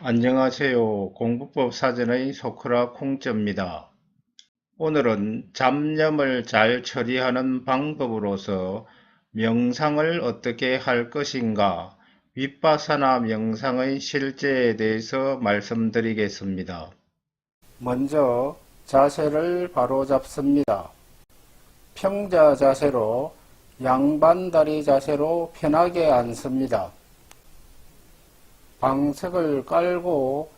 안녕하세요. 공부법 사전의 소크라 콩점입니다. 오늘은 잡념을 잘 처리하는 방법으로서 명상을 어떻게 할 것인가 윗바사나 명상의 실제에 대해서 말씀드리겠습니다. 먼저 자세를 바로 잡습니다. 평자 자세로 양반다리 자세로 편하게 앉습니다. 방석을 깔고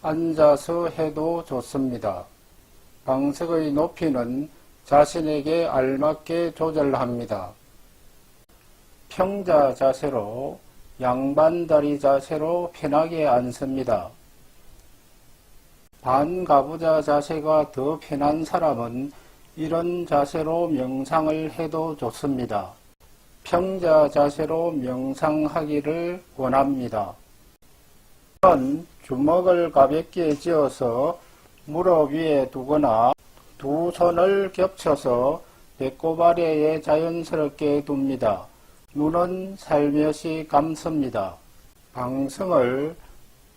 앉아서 해도 좋습니다. 방석의 높이는 자신에게 알맞게 조절합니다. 평자 자세로 양반다리 자세로 편하게 앉습니다. 반가부자 자세가 더 편한 사람은 이런 자세로 명상을 해도 좋습니다. 평자 자세로 명상하기를 원합니다. 주먹을 가볍게 쥐어서 무릎 위에 두거나 두 손을 겹쳐서 배꼽 아래에 자연스럽게 둡니다. 눈은 살며시 감습니다. 방성을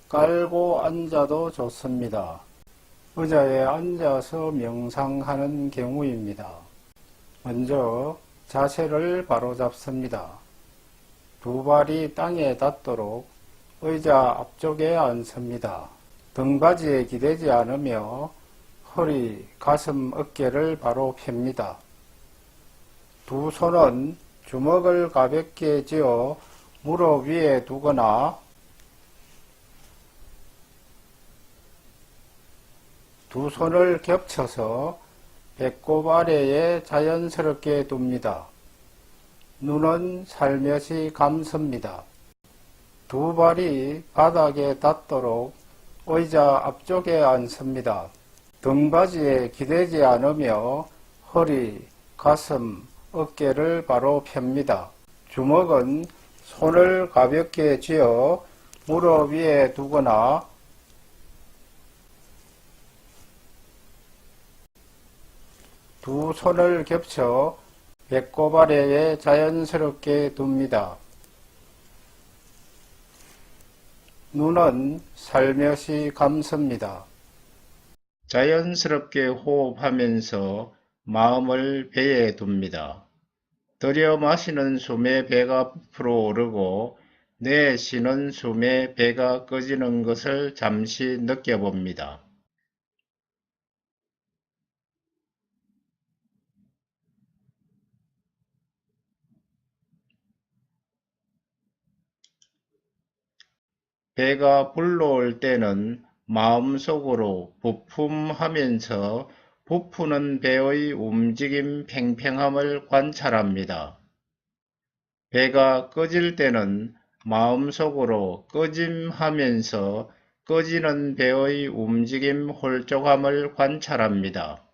깔고 앉아도 좋습니다. 의자에 앉아서 명상하는 경우입니다. 먼저 자세를 바로 잡습니다. 두 발이 땅에 닿도록 의자 앞쪽에 앉습니다. 등받이에 기대지 않으며 허리, 가슴, 어깨를 바로 펴니다. 두 손은 주먹을 가볍게 쥐어 무릎 위에 두거나 두 손을 겹쳐서 배꼽 아래에 자연스럽게 둡니다. 눈은 살며시 감습니다. 두 발이 바닥에 닿도록 의자 앞쪽에 앉습니다. 등받이에 기대지 않으며 허리, 가슴, 어깨를 바로 펴니다. 주먹은 손을 가볍게 쥐어 무릎 위에 두거나 두 손을 겹쳐 배꼽 아래에 자연스럽게 둡니다. 눈은 살며시 감습니다. 자연스럽게 호흡하면서 마음을 배에 둡니다. 들여 마시는 숨에 배가 부풀어 오르고 내쉬는 숨에 배가 꺼지는 것을 잠시 느껴봅니다. 배가 불러올 때는 마음속으로 부품하면서 부푸는 배의 움직임 팽팽함을 관찰합니다. 배가 꺼질 때는 마음속으로 꺼짐하면서 꺼지는 배의 움직임 홀쭉함을 관찰합니다.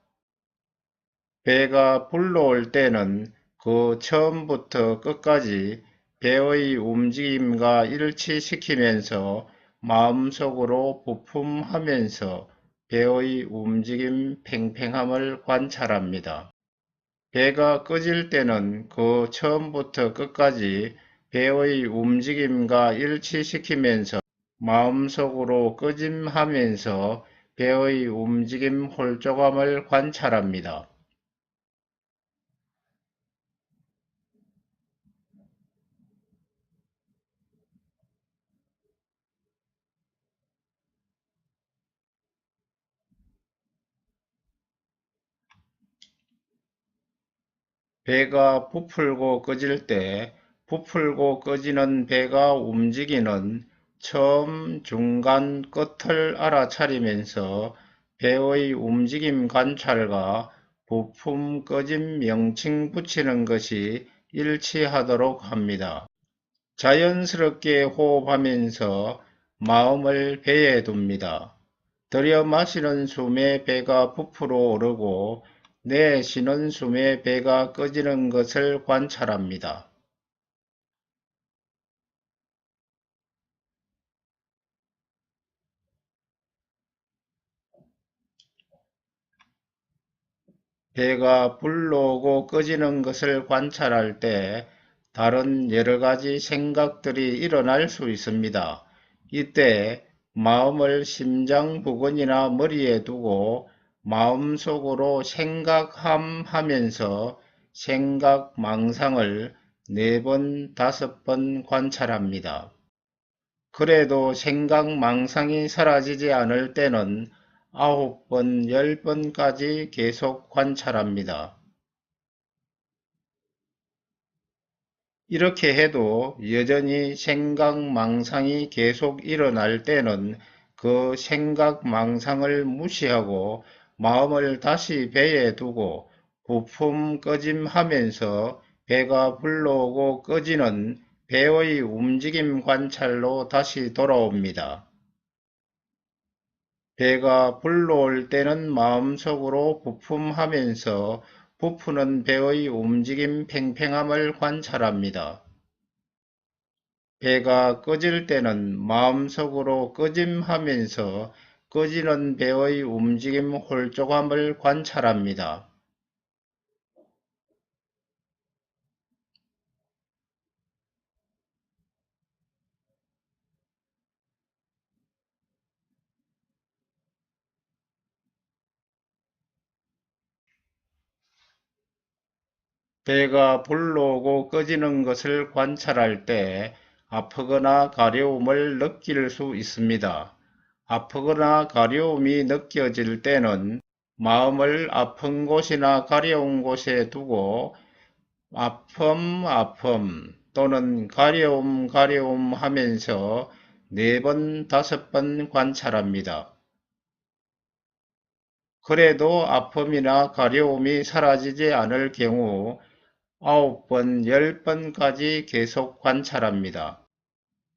배가 불러올 때는 그 처음부터 끝까지 배의 움직임과 일치시키면서 마음속으로 부품하면서 배의 움직임 팽팽함을 관찰합니다. 배가 꺼질 때는 그 처음부터 끝까지 배의 움직임과 일치시키면서 마음속으로 꺼짐하면서 배의 움직임 홀조감을 관찰합니다. 배가 부풀고 꺼질 때 부풀고 꺼지는 배가 움직이는 처음, 중간, 끝을 알아차리면서 배의 움직임 관찰과 부품 꺼짐 명칭 붙이는 것이 일치하도록 합니다. 자연스럽게 호흡하면서 마음을 배에 둡니다. 들여 마시는 숨에 배가 부풀어 오르고 내쉬는 숨에 배가 꺼지는 것을 관찰합니다. 배가 불러오고 꺼지는 것을 관찰할 때 다른 여러 가지 생각들이 일어날 수 있습니다. 이때 마음을 심장 부근이나 머리에 두고 마음속으로 생각함 하면서 생각 망상을 네 번, 다섯 번 관찰합니다. 그래도 생각 망상이 사라지지 않을 때는 아홉 번, 열 번까지 계속 관찰합니다. 이렇게 해도 여전히 생각 망상이 계속 일어날 때는 그 생각 망상을 무시하고 마음을 다시 배에 두고 부품 꺼짐하면서 배가 불러오고 꺼지는 배의 움직임 관찰로 다시 돌아옵니다. 배가 불러올 때는 마음속으로 부품하면서 부푸는 배의 움직임 팽팽함을 관찰합니다. 배가 꺼질 때는 마음속으로 꺼짐하면서 꺼지는 배의 움직임 홀조감을 관찰합니다. 배가 불러오고 꺼지는 것을 관찰할 때 아프거나 가려움을 느낄 수 있습니다. 아프거나 가려움이 느껴질 때는 마음을 아픈 곳이나 가려운 곳에 두고 아픔 아픔 또는 가려움 가려움 하면서 네 번 다섯 번 관찰합니다. 그래도 아픔이나 가려움이 사라지지 않을 경우 아홉 번, 열 번까지 계속 관찰합니다.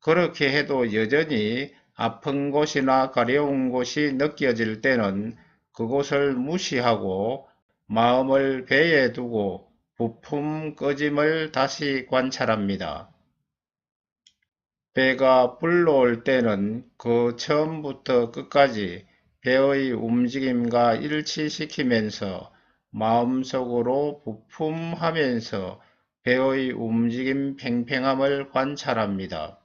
그렇게 해도 여전히 아픈 곳이나 가려운 곳이 느껴질 때는 그곳을 무시하고 마음을 배에 두고 부품 꺼짐을 다시 관찰합니다. 배가 불러올 때는 그 처음부터 끝까지 배의 움직임과 일치시키면서 마음속으로 부품하면서 배의 움직임 팽팽함을 관찰합니다.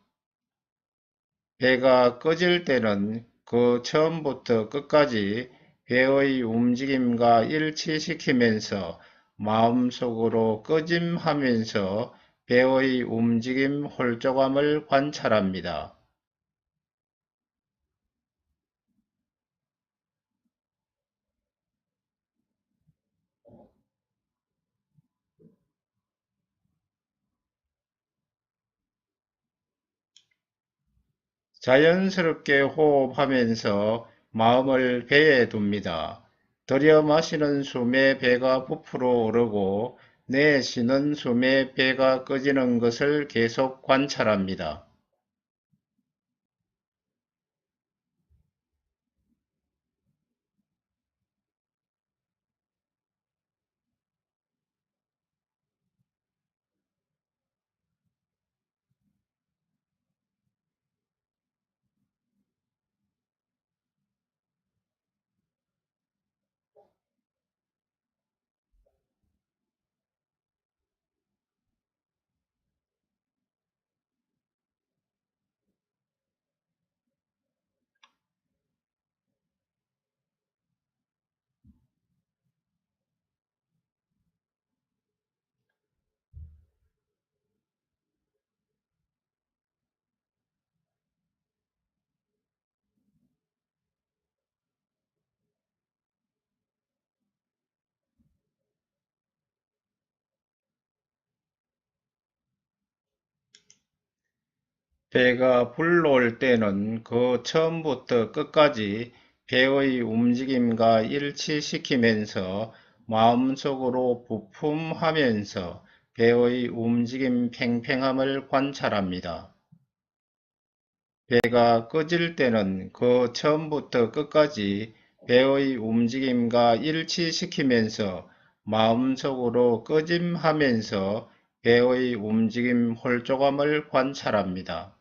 배가 꺼질 때는 그 처음부터 끝까지 배의 움직임과 일치시키면서 마음속으로 꺼짐하면서 배의 움직임 홀조감을 관찰합니다. 자연스럽게 호흡하면서 마음을 배에 둡니다. 들여 마시는 숨에 배가 부풀어 오르고 내쉬는 숨에 배가 꺼지는 것을 계속 관찰합니다. 배가 불러올 때는 그 처음부터 끝까지 배의 움직임과 일치시키면서 마음속으로 부품하면서 배의 움직임 팽팽함을 관찰합니다. 배가 꺼질 때는 그 처음부터 끝까지 배의 움직임과 일치시키면서 마음속으로 꺼짐하면서 배의 움직임 홀조감을 관찰합니다.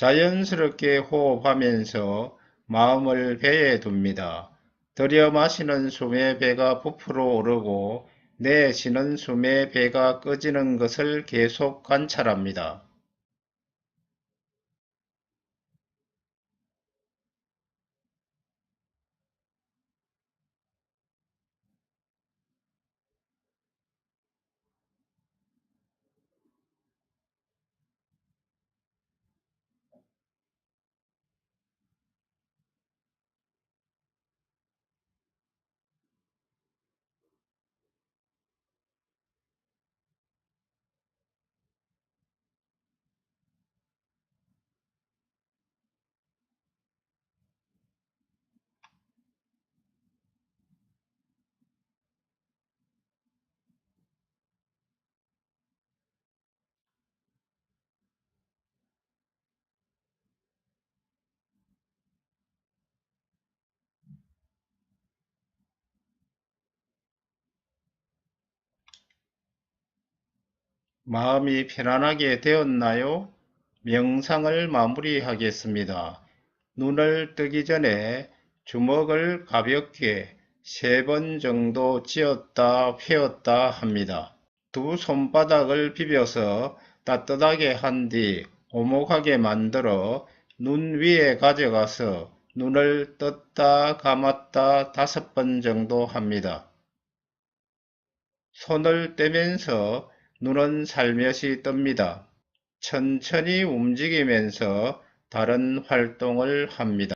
자연스럽게 호흡하면서 마음을 배에 둡니다. 들여 마시는 숨에 배가 부풀어 오르고 내쉬는 숨에 배가 꺼지는 것을 계속 관찰합니다. 마음이 편안하게 되었나요? 명상을 마무리하겠습니다. 눈을 뜨기 전에 주먹을 가볍게 세 번 정도 쥐었다 펴었다 합니다. 두 손바닥을 비벼서 따뜻하게 한 뒤 오목하게 만들어 눈 위에 가져가서 눈을 떴다 감았다 다섯 번 정도 합니다. 손을 떼면서 눈은 살며시 뜹니다. 천천히 움직이면서 다른 활동을 합니다.